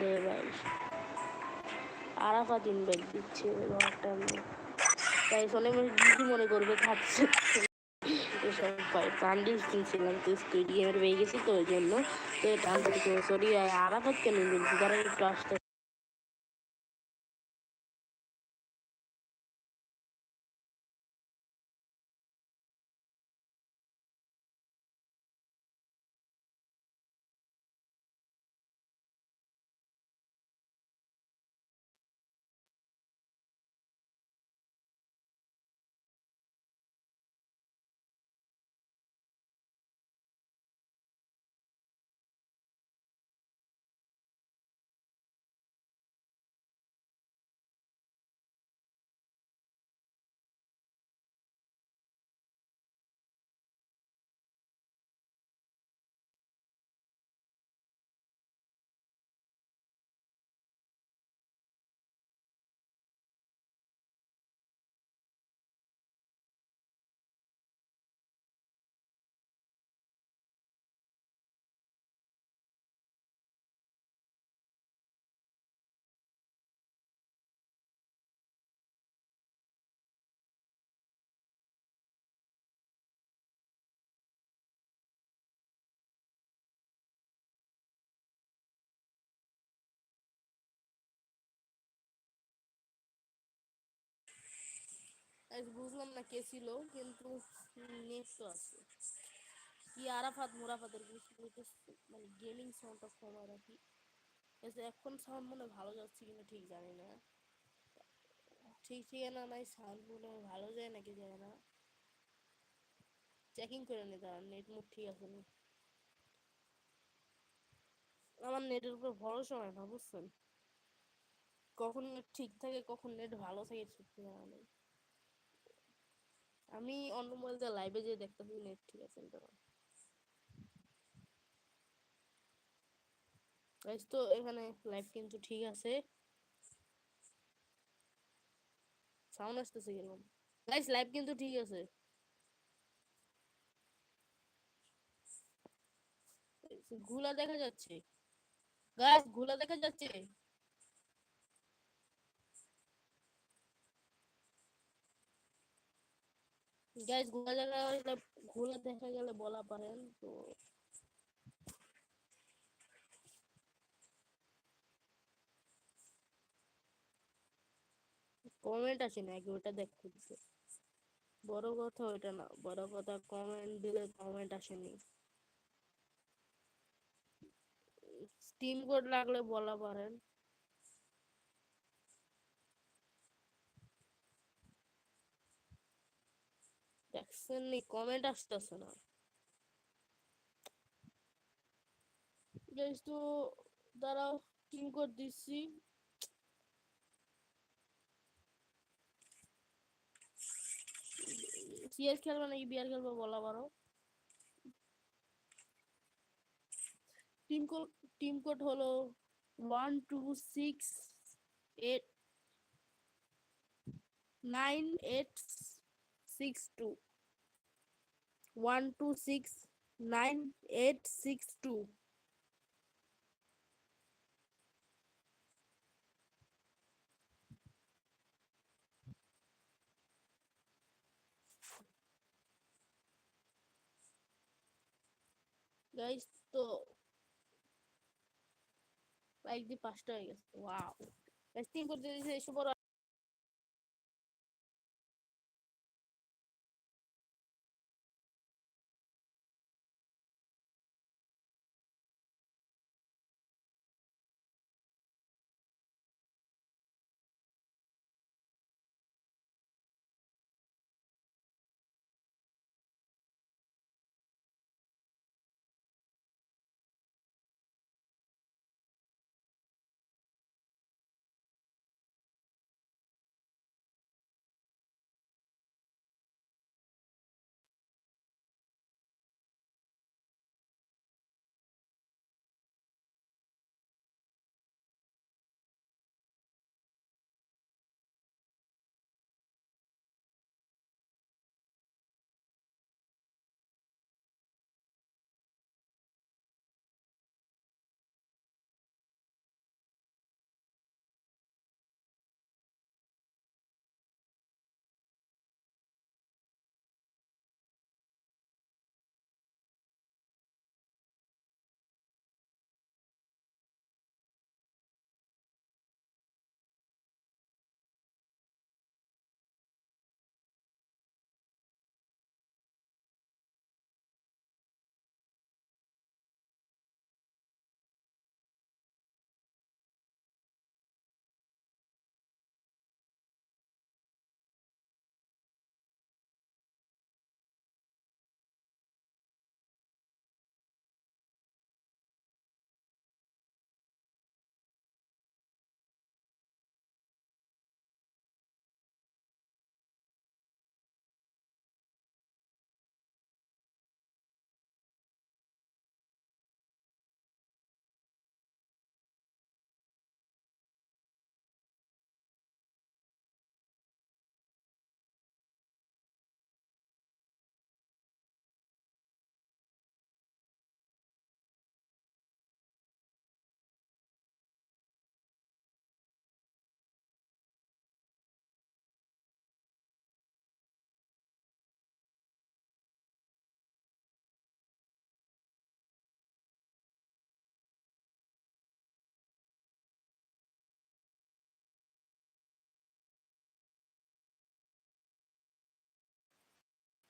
রে ভাই। আরাফাত ব্যাগ দিচ্ছে এবং একটা তাই শোনে দিদি মনে করবে খাচ্ছে। এসব কিনছিলাম তো স্টেডিয়ামের হয়ে গেছি তো ওই জন্য। তো এটা সরি আরাফাত কেন বলছি তারা একটু আসতে বুঝলাম না কে ছিল, কিন্তু নেট তো আছে। কি আরাফাত মুরাফাতের মানে গেমিং সাউন্ডটা কমায় রাখি এখন সাউন্ড মনে ভালো যাচ্ছে কিনা ঠিক জানি না। ঠিক ঠিকানা নাই সাউন্ড মনে ভালো যায় নাকি যায় না। চেকিং করে নি তার নেট মুড ঠিক আছে না আমার নেটের উপর ভরসা হয় না, বুঝছেন? কখন নেট ঠিক থাকে, কখন নেট ভালো থাকে, ঠিক জানা নেই। আমি অন্য মোবাইল দিয়ে লাইভে যেয়ে দেখতেছি নেট ঠিক আছে তো এখানে লাইভ কিন্তু ঠিক আছে। সাউন্ড আসতেছে কীরকম গাইস লাইভ কিন্তু ঠিক আছে। ঘুলা দেখা যাচ্ছে। গাইস ঘুলা দেখা যাচ্ছে? গাইস ঘোলা দেখা ঘোলা দেখা গেলে বলা পারেন তো। কমেন্ট আসে না আগে ওটা দেখতে বড় কথা ওইটা না। বড় কথা কমেন্ট দিলে কমেন্ট আসেনি। স্টিম কোড লাগলে বলা পারেন। দেখছেন নি কমেন্ট আসতেছে না। তো দাঁড়াও টিম কোড দিচ্ছি। সিএস খেলবে নাকি বিআর খেলবে বলা পারো টিম কোড টিম কোড হলো one two six eight nine eight six two one two six nine eight six two guys তো লাইক দিয়ে পাঁচটা হয়ে গেছে ওয়াও গাইস তিন করতে দিয়েছে এসে বড়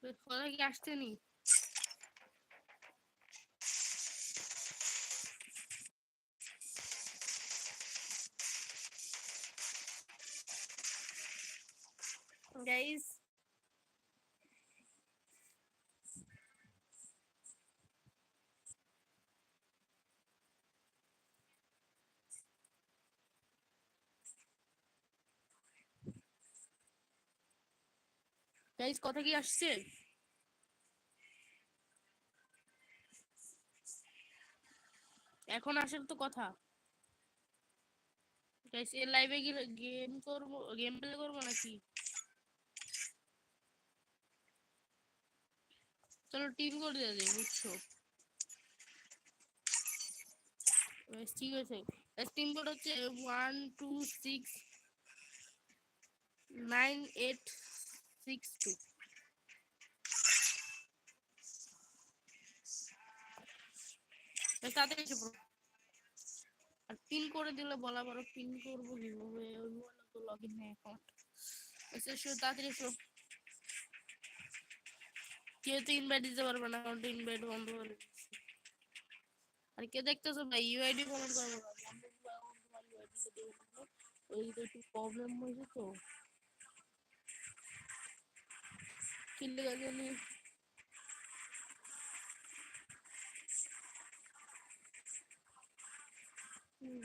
কথা কি আসছে নি গাইস গাইস কথা কি আসছে? এখন আসেন তো কথা। গাইস এর লাইভে গেম করব গেম প্লে করব নাকি? চলো টিম করে দে বুঝছ? বেশ, ঠিক আছে। টিম কোড হচ্ছে one two six nine eight six two pin করে দিলে বলা বড় পিন করব কীভাবে? ওই মোবাইলে তো লগ ইন নেই অ্যাকাউন্ট এসে এসো তাড়াতাড়ি এসো কেউ তো ইনভাইট দিতে পারবে না কারণ ইনভাইট বন্ধ করে। আর কে দেখতেছো ভাই? ইউআইডি কমেন্ট করব না। ওই তো একটু প্রবলেম হয়েছে তো।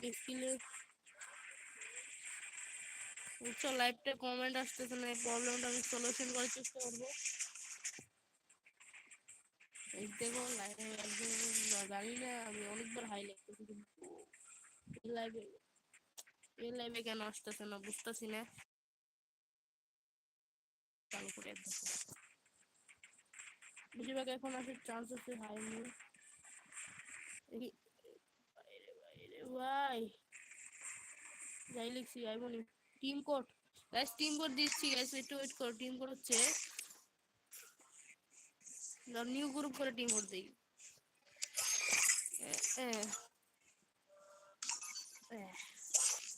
দেখিলে বুঝছ লাইভটা কমেন্ট আসতেছে না আমি সলিউশন করার চেষ্টা করব। এই দেখো জানি না, আমি অনেকবার হাই কিন্তু এই কেন আসতেছে না, বুঝতেছি না। চালু করে দেখো বেশিরভাগ এখন আসার চান্স আছে হাই বাইরে ভাই। যাই লিখছি আইবনি team code guys team code দিচ্ছি গাইস একটু ওয়েট করো। টিম কোড হচ্ছে নিউ গ্রুপ করে টিম কোড দেই।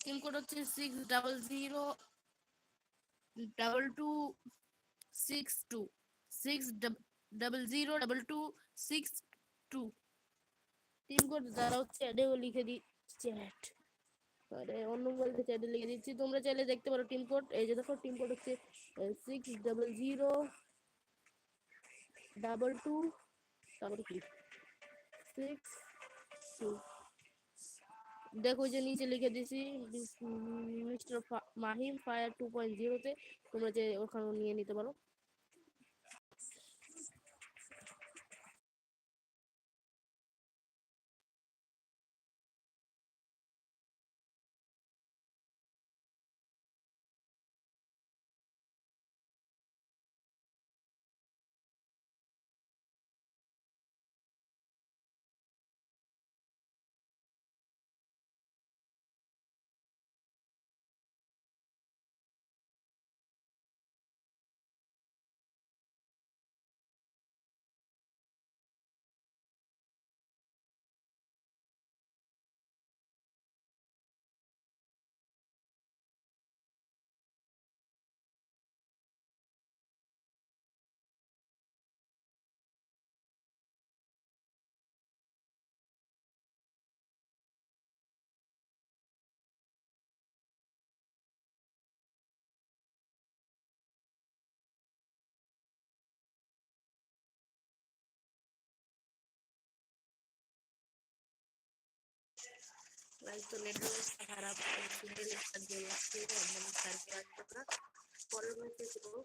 টিম কোড হচ্ছে six double zero double two six two six double zero double two six two code যারা হচ্ছে অ্যাডেও লিখে দিই চ্যাট আরে, অন্য মোবাইল চ্যাটে লিখে দিচ্ছি। তোমরা চাইলে দেখতে পারো টিম কোড এই যে দেখো টিম কোড হচ্ছে six double zero double two তারপরে কি সিক্স টু দেখো যে নিচে লিখে দিছি mister Mahim fire two point জিরোতে তোমরা যে ওখানে নিয়ে নিতে পারো। লাইক তো নেটওয়ার্ক খারাপ সিঙ্গেল একটা দিয়ে লাগছে মানে সার্ভে আসবে না পরের ম্যাচে করব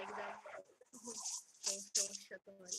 একদম সমস্যা তো হয়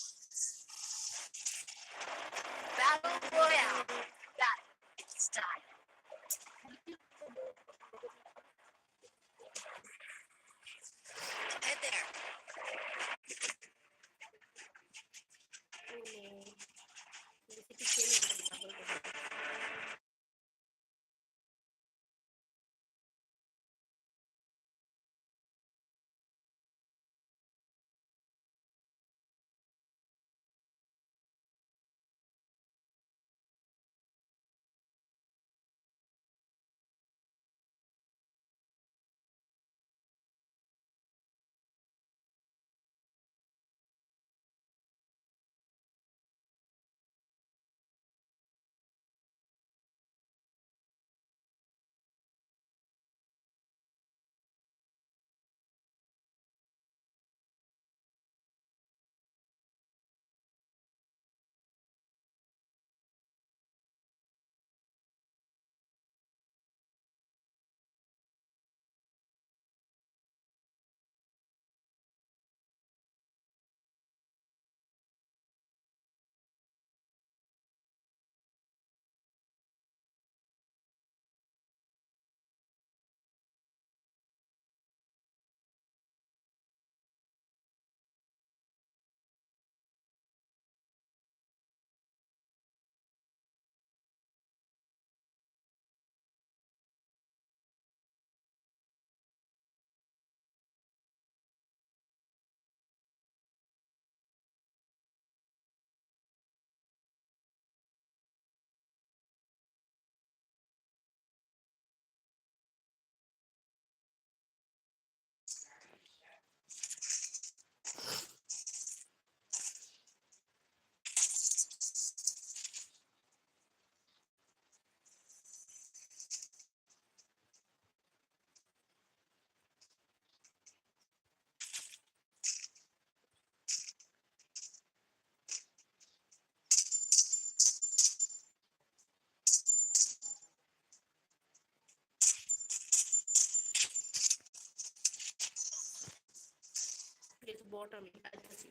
water we had to see.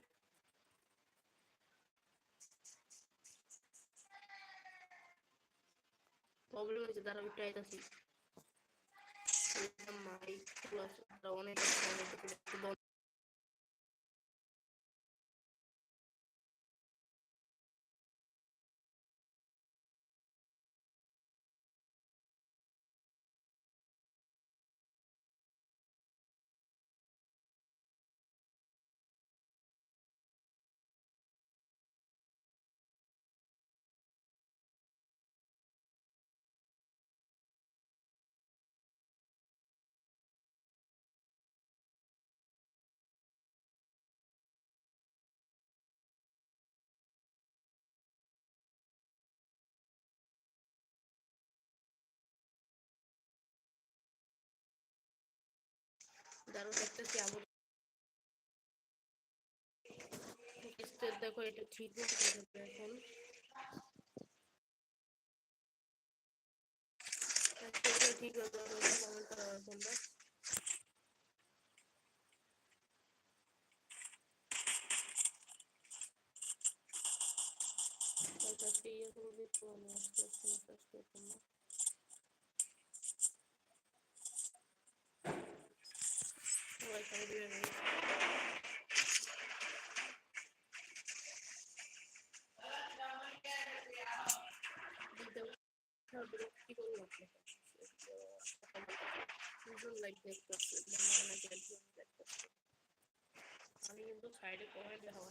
Problem is that we try to see. My close, the one is the one দারুণ দেখতেছি আমার দেখো এটা মতো এখন। ঠিক তোমরা একজন দেখতেছে আমি কিন্তু সাইডে কমেন্ট দেখাবো